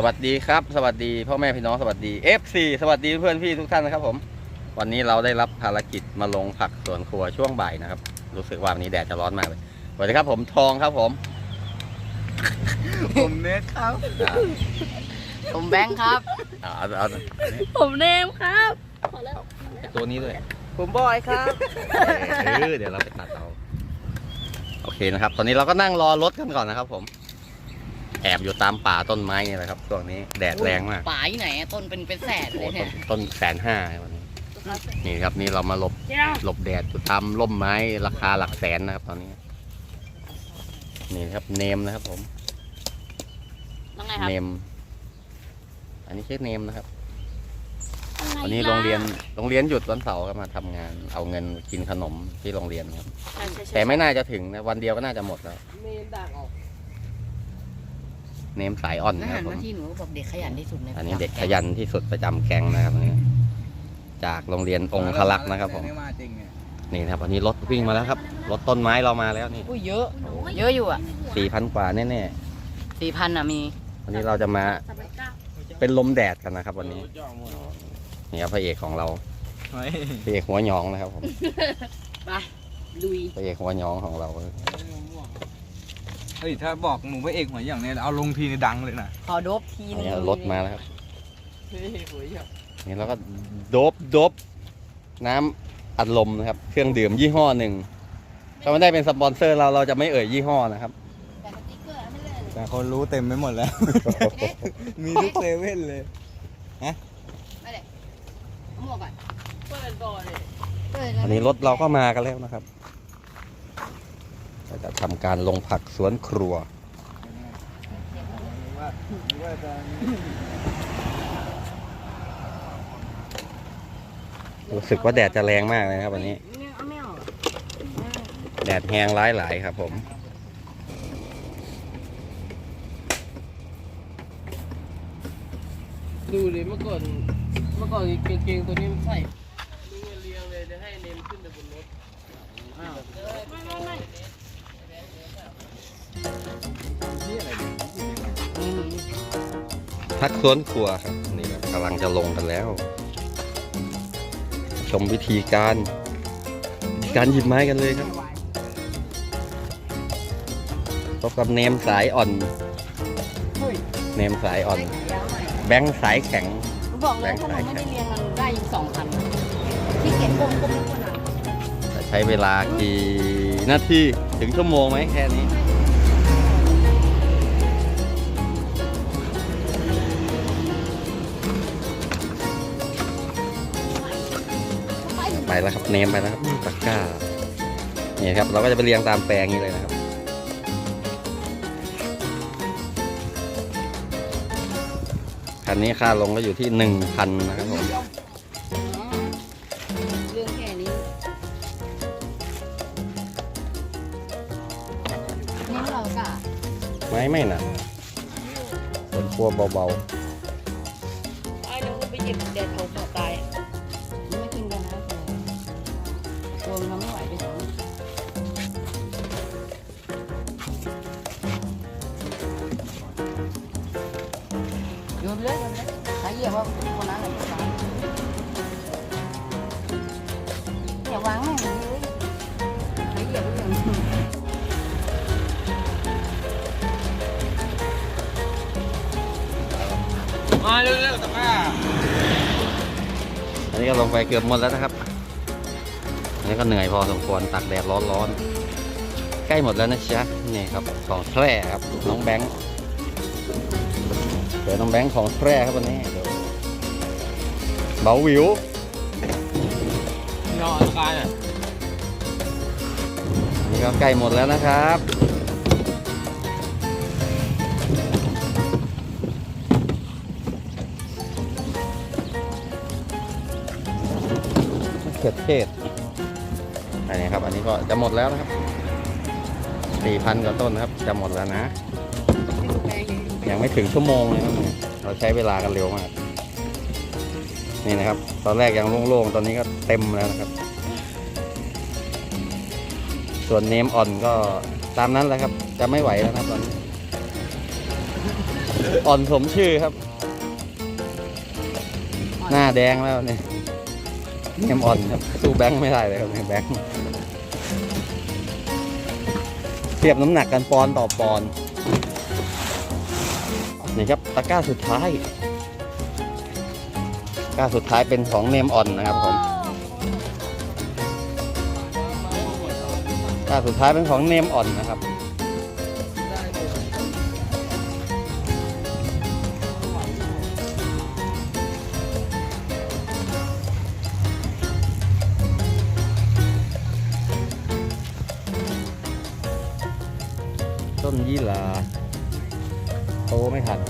สวัสดีครับ สวัสดีพ่อแม่พี่น้องสวัสดี FC สวัสดีเพื่อนพี่ทุกท่านนะครับผม วันนี้เราได้รับภารกิจมาลงผักสวนครัวช่วงบ่ายนะครับ รู้สึกว่าวันนี้แดดจะร้อนมากเลยสวัสดีครับผมทองครับผม ผมเนทครับอ่าผมแบงค์ครับเอาเอาเอาผมเนมครับตัวนี้ด้วยผมบอยครับเออเดี๋ยวเราไปตัดเอาโอเคนะครับ ตอนนี้เราก็นั่งรอรถกันก่อนนะครับผม แอบอยู่ตามป่าต้นไม้นี่แหละครับช่วงนี้แดดแรงมากป่าที่ไหนอะต้นเป็นเป็นแสนเลโอ้ยต้เนี่นยต้นแสนห้าวันนี้นี่ครับนี่เรามาหลบหลบแดดอยู่ตามร่มไม้ราคาหลักแสนนะครับตอนนี้ นี่ครับเนมนะครับผม ต้องไงครับเนม อันนี้ชื่อเนมนะครับวันนี้โรงเรียน โรงเรียนหยุดวันเสาร์ก็มาทำงาน เอาเงินกินขนมที่โรงเรียนครับแต่ไม่น่าจะถึงนะ วันเดียวก็น่าจะหมดแล้วเนมด่างออก เนมสายอ่อนอานะคหารัรบผมามที่หนูบอกเด็กขยันที่สุดในอันนี้เด็กขยันที่สุดประจำแก๊งนะครับอันนี้จากโรงเรียนองคลักษ์นะครับผมไม่มาจริงเนี่ยนี่นะครับวันนี้รถวิ่งมาแล้วครับรถต้นไม้เรามาแล้วนี่อุ้ยเยอะ เยอะอยู่อะสี่พันกว่าแน่สี่พันอะมี ๆวันนี้เราจะมาเป็นลมแดดกันนะครับ วันนี้นี่ครับพระเอกของเราเฮ้ยพระเอกหัวหยองนะครับผมไปลุยพระเอกหัวหยองของเรา เฮ้ย ถ้าบอกหนูพระเอกหัวอย่างเนี้ยเอาลงทีนี่ดังเลยนะขอโดบทีอันนึงนี้รถมาแล้วครับเฮ้ยหัวหยอกนี่เราก็โดบโดบน้ำอัดลมนะครับ เครื่องดื่มยี่ห้อหนึ่งถ้าไม่ได้เป็นสปอนเซอร์เราเราจะไม่เอ่ยยี่ห้อนะครับ แต่สติ๊กเกอร์ไม่เลย แต่คนรู้เต็มไปหมดแล้ว มีทุกเซเว่นเลยไม่เลย เอาหมวกก่อนเปิดบ่อเลยอันนี้รถเราก็มากันแล้วนะครับ เราจะทำการลงผักสวนครัว รู้สึกว่าแดดจะแรงมากเลยนะครับวันนี้ แดดแห้งร้ายหลายครับผมดูดิเมื่อก่อนเมื่อก่อนเกงตัวนี้มันใส่ พักสวนครัวครับนี่ครับกำลังจะลงกันแล้ว ชมวิธีการ วิธีการหยิบไม้กันเลยครับพบกับเนมสายอ่อนเนมสายอ่อน แบงค์สายแข็งบอกเลยถ้าเราไม่ได้เรียนมันได้อีกสองพันที่เขียนกลมกลมทุกคนอะจะใช้เวลากี่นาทีถึงชั่วโมงไหมแค่นี้ ไปแล้วครับเนมไปแล้วครับตะกร้านี่ครับเราก็จะไปเรียงตามแปลงนี้เลยนะครับคันนี้ค่าลงก็อยู่ที่หนึ่งพันนะครับผมเรื่องแค่นี้นี่เรากะไม่ไม่หนักคนกลัวเบาไอ้เราก็ไปหยิบแดดเขา นไปเลยโยนไปเลยใครเหยียบว่าคนนั้นอะไรก็ตายอย่าวางแม่งเลยใครเหยียบก็อย่างนี้มาเร็วๆตะกร้าๆอันนี้ก็ลงไปเกือบหมดแล้วนะครับ อันนี้ก็เหนื่อยพอสมควรตักแดดร้อนๆ ใกล้หมดแล้วนะจ๊ะนี่ครับของแพร่ครับน้องแบงค์เดี๋ยวน้องแบงค์ของแพร่ครับวันนี้เดี๋ยวเบาวิว นอนกร้าเนี่ยอันนี้ก็ใกล้หมดแล้วนะครับ เขือเทศอันนี้ครับ อันนี้ก็จะหมดแล้วนะครับสี่พันกว่าต้นนะครับ จะหมดแล้วนะ ยังไม่ถึงชั่วโมงเลยครับเราใช้เวลากันเร็วมาก นี่นะครับ ตอนแรกยังโล่งๆ ตอนนี้ก็เต็มแล้วนะครับ ส่วนเนมอ่อนก็ตามนั้นแหละครับ จะไม่ไหวแล้วนะครับตอนนี้ อ่อนสมชื่อครับ หน้าแดงแล้วเนี่ยเนมอ่อนครับ สู้แบงค์ไม่ได้เลยครับเนี่ยแบงค์เทียบน้ำหนักกันปอนต่อปอน ตะกร้าสุดท้ายก้าสุดท้ายเป็นของเนมอ่อนนะครับผมก้าสุดท้ายเป็นของเนมอ่อนนะครับ ต้นยี่หร่าโตไม่ทัน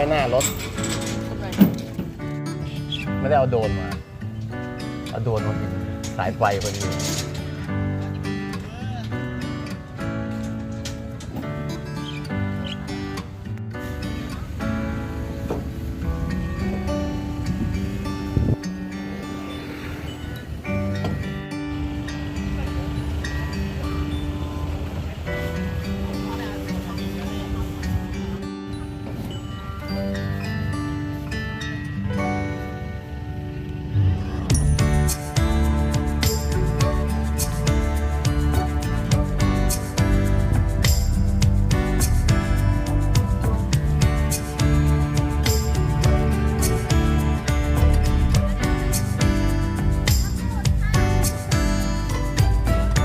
ว้หน้ารถ ไม่ได้เอาโดรนมา เอาโดรนมาติดสายไฟพอดี